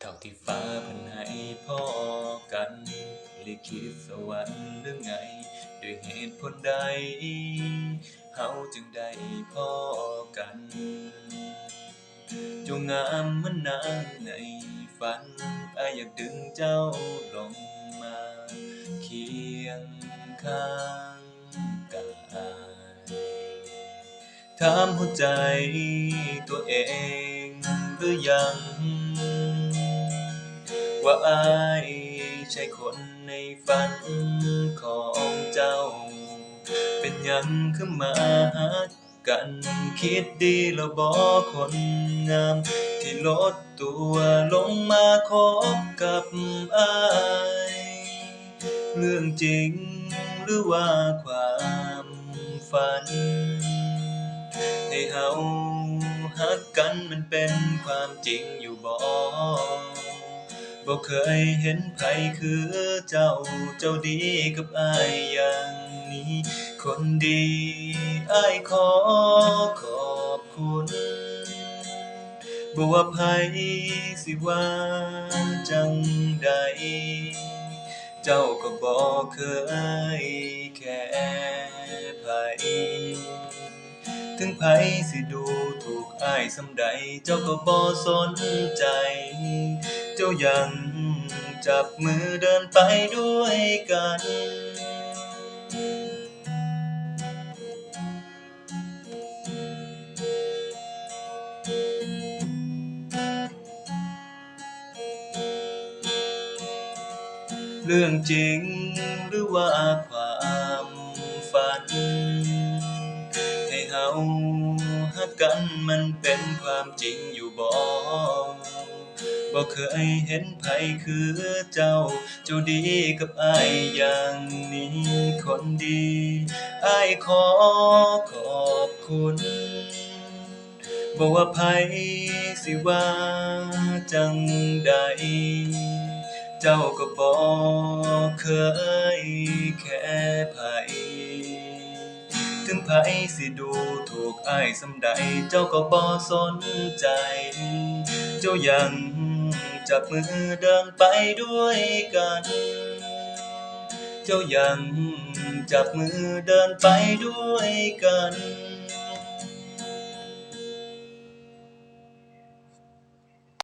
เท่าที่ฟ้าพันให้พ่อกันลิขิตสวรรค์หรือไง ด้วยเหตุผลใดเฮาจึงได้พ่อกันจ้างามเหมือนนางในฝันอายอยากดึงเจ้าลงมาเคียงข้างกายถามหัวใจตัวเองหรือยัง ว่าอายใช่คนในฝันของเจ้า เป็นยังคือมาหักกันคิดดีแล้วบ่คนงาม ที่ลดตัวลงมาคบกับอายเรื่องจริงหรือว่าความฝัน ให้เฮาฮักกันมันเป็นความจริงอยู่บ่ บ่เคยเห็นไผคือเจ้าเจ้าดีกับอายอย่างนี้ คนดีอายขอขอบคุณบ่ว่าไผสิว่าจังใด เจ้าก็บ่เคยแค่ไผถึงไผสิดูถูกอายสำใด เจ้าก็บ่สนใจ เจ้ายังจับมือเดินไปด้วยกัน เรื่องจริงหรือว่าความฝัน ให้เฮาฮักกันมันเป็นความจริงอยู่บ่ บ่เคยเห็นไผคือเจ้า เจ้าดีกับอายอย่างนี้คนดีอายขอขอบคุณบ่ว่าไผสิว่าจังใด เจ้าก็บ่เคยแค่ไผถึงไผสิดูถูกอ้ายสำใด เจ้าก็บ่สนใจ เจ้ายัง จับมือเดินไปด้วยกัน เจ้ายังจับมือเดินไปด้วยกัน